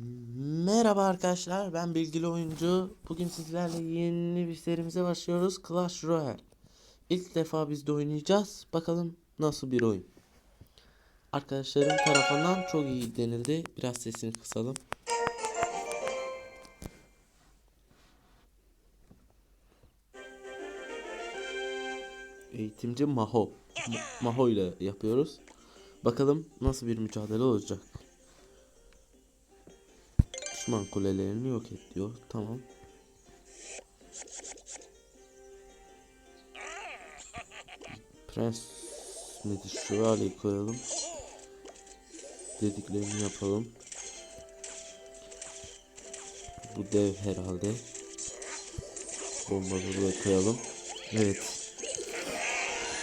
Merhaba arkadaşlar ben Bilgili Oyuncu. Bugün sizlerle yeni bir serimize başlıyoruz. Clash Royale. İlk defa biz de oynayacağız. Bakalım nasıl bir oyun? Arkadaşlarım tarafından çok iyi denildi. Biraz sesini kısalım. Eğitimci Maho. Ma- Maho ile yapıyoruz. Bakalım nasıl bir mücadele olacak Düşman kulelerini yok et diyor. Tamam. Prens nedir? Şövalyeyi koyalım. Dediklerini yapalım. Bu dev herhalde. Bomba buraya koyalım. Evet.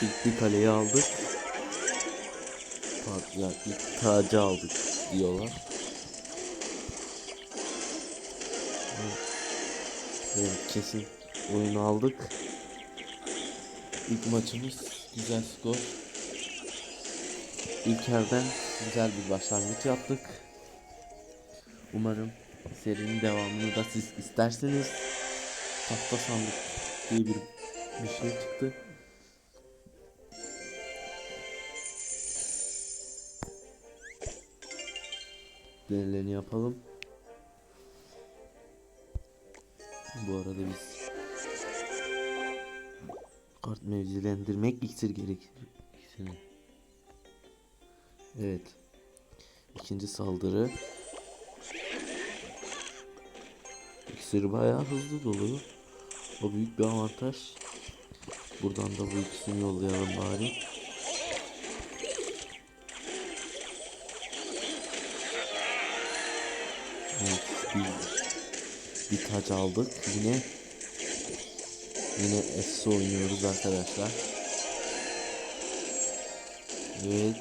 İlk bir kaleyi aldık. Pardon, ilk tacı aldık diyorlar. Evet kesin oyunu aldık. İlk maçımız güzel skor. İlker'den güzel bir başlangıç yaptık. Umarım serinin devamını da siz isterseniz. Tahta sandık diye bir bir şey çıktı. Denileni yapalım. Bu arada biz kart mevzilendirmek iksir gerekir. İksiri. Evet. İkinci saldırı. İksir bayağı hızlı doluyor. O büyük bir avantaj. Buradan da bu ikisini yollayalım bari. Taç aldık yine. Yine S oynuyoruz arkadaşlar. Evet,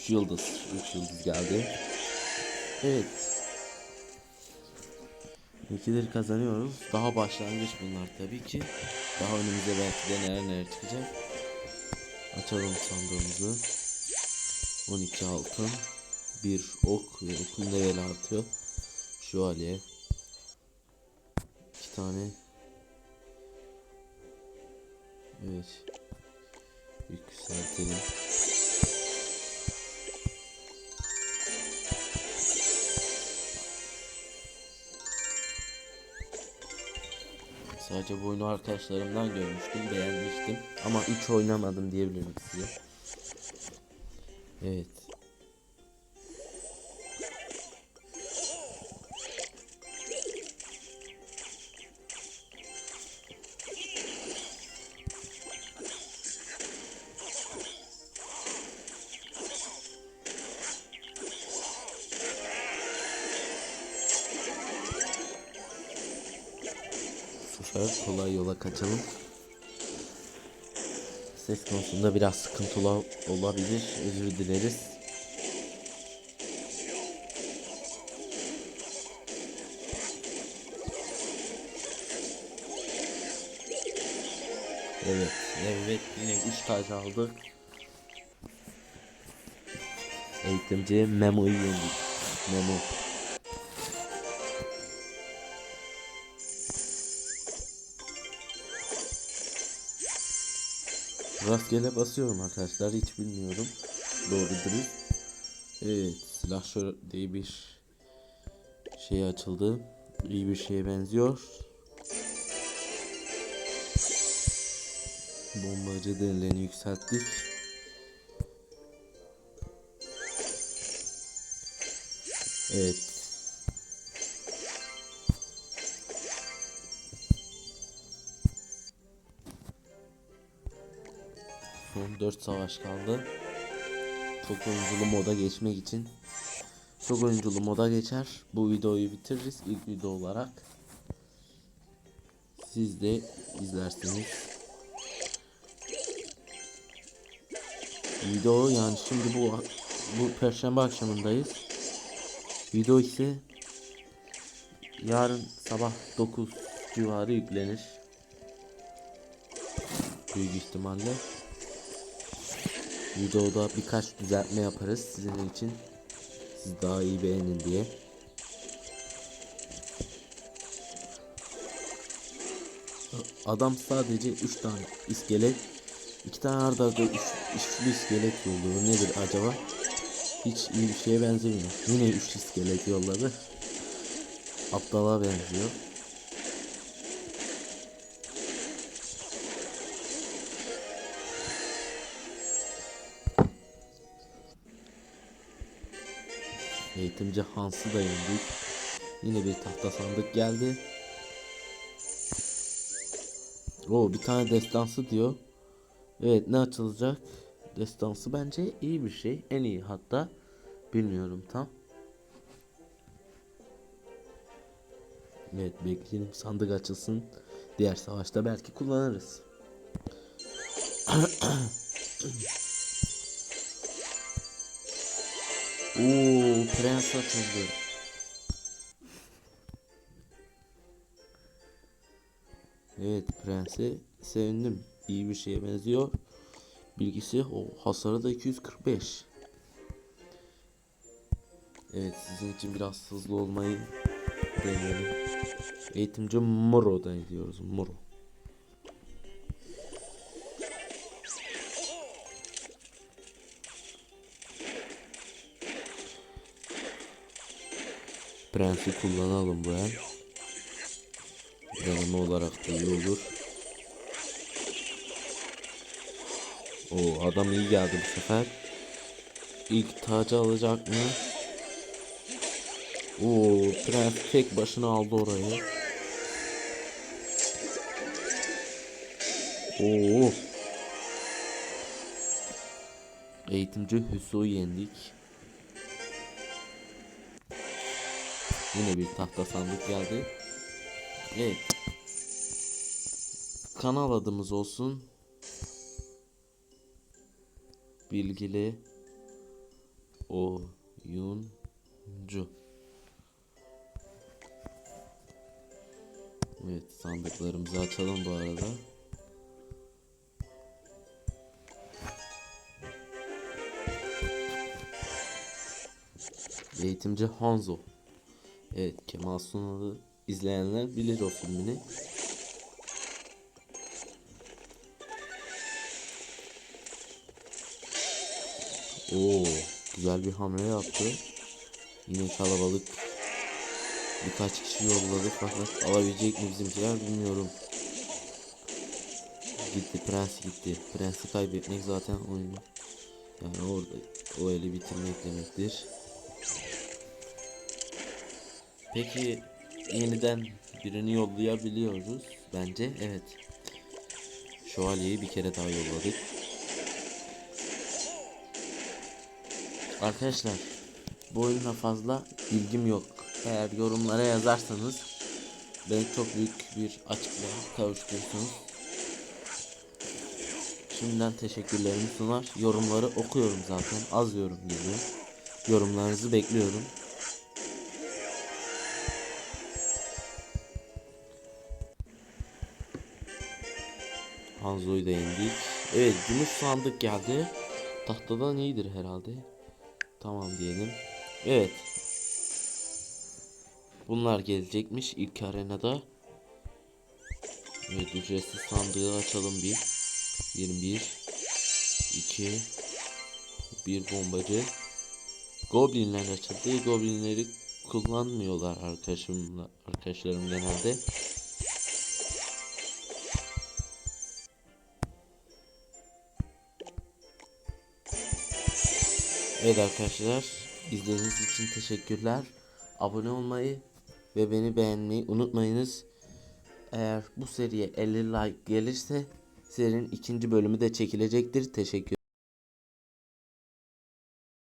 3 yıldız, 3 yıldız geldi. Evet. İkidir kazanıyoruz. Daha başlangıç bunlar tabii ki. Daha önümüze belki de neler neler çıkacak. Açalım sandığımızı. 12 altın. Bir ok ve okun level artıyor. Şövalye. Tane. Evet. Yükseltelim. Sadece bu oyunu arkadaşlarımdan görmüştüm, beğenmiştim. Ama hiç oynamadım diyebilirim size. Evet. Sefer kolay yola kaçalım. Ses konusunda biraz sıkıntılı olabilir. Özür dileriz. Evet, evet yine 3 taş aldık. Eğitimci Memo'yu yendik. Memo. Rastgele basıyorum arkadaşlar hiç bilmiyorum. Doğru dürüst. Evet silahşör diye bir şey açıldı. İyi bir şeye benziyor. Bombacı denilerini yükselttik. Evet. 4 savaş kaldı. Çok oyunculu moda geçmek için. Çok oyunculu moda geçer. Bu videoyu bitiririz ilk video olarak. Siz de izlersiniz. Video yani şimdi bu bu perşembe akşamındayız. Video ise yarın sabah 9 civarı yüklenir. Büyük ihtimalle videoda birkaç düzeltme yaparız sizin için. Siz daha iyi beğenin diye. Adam sadece 3 tane iskelet, 2 tane arda arda üç, üçlü iskelet yolluyor. Nedir acaba? Hiç iyi bir şeye benzemiyor. Yine üçlü iskelet yolladı. Aptala benziyor. Eğitimci Hans'ı da yendik. Yine bir tahta sandık geldi. O bir tane destansı diyor. Evet ne açılacak? Destansı bence iyi bir şey. En iyi hatta. Bilmiyorum tam. Evet bekleyelim sandık açılsın. Diğer savaşta belki kullanırız. Oo prens açıldı. Evet prense sevindim. İyi bir şeye benziyor. Bilgisi o hasarı da 245. Evet sizin için biraz hızlı olmayı deneyelim. Eğitimci Moro'dan ediyoruz. Moro. Prensi kullanalım bu el. Deneme olarak da iyi olur. O adam iyi geldi bu sefer. İlk tacı alacak mı? Oo prens tek başına aldı orayı. Oo. Eğitimci Hüso'yu yendik. Yine bir tahta sandık geldi. Evet. Kanal adımız olsun. Bilgili oyuncu. Evet sandıklarımızı açalım bu arada. Eğitimci Hanzo. Evet Kemal Sunal'ı izleyenler bilir o filmini. Oo, güzel bir hamle yaptı. Yine kalabalık birkaç kişi yolladı fakat alabilecek mi bizimkiler bilmiyorum. Gitti prens gitti. Prensi kaybetmek zaten oyunu. Yani orada o eli bitirmek demektir. Peki yeniden birini yollayabiliyoruz bence evet. Şövalyeyi bir kere daha yolladık. Arkadaşlar bu oyuna fazla bilgim yok. Eğer yorumlara yazarsanız beni çok büyük bir açıklığa kavuşturursunuz. Şimdiden teşekkürlerimi sunar. Yorumları okuyorum zaten. Az yorum geliyor. Yorumlarınızı bekliyorum. Hanzo'yu da yendik. Evet gümüş sandık geldi. Tahtadan iyidir herhalde. Tamam diyelim. Evet. Bunlar gelecekmiş ilk arenada. Evet ücretsiz sandığı açalım bir. 21 2 bir bombacı. Goblinler açıldı. Goblinleri kullanmıyorlar arkadaşımla arkadaşlarım genelde. Evet arkadaşlar izlediğiniz için teşekkürler. Abone olmayı ve beni beğenmeyi unutmayınız. Eğer bu seriye 50 like gelirse serinin ikinci bölümü de çekilecektir. Teşekkür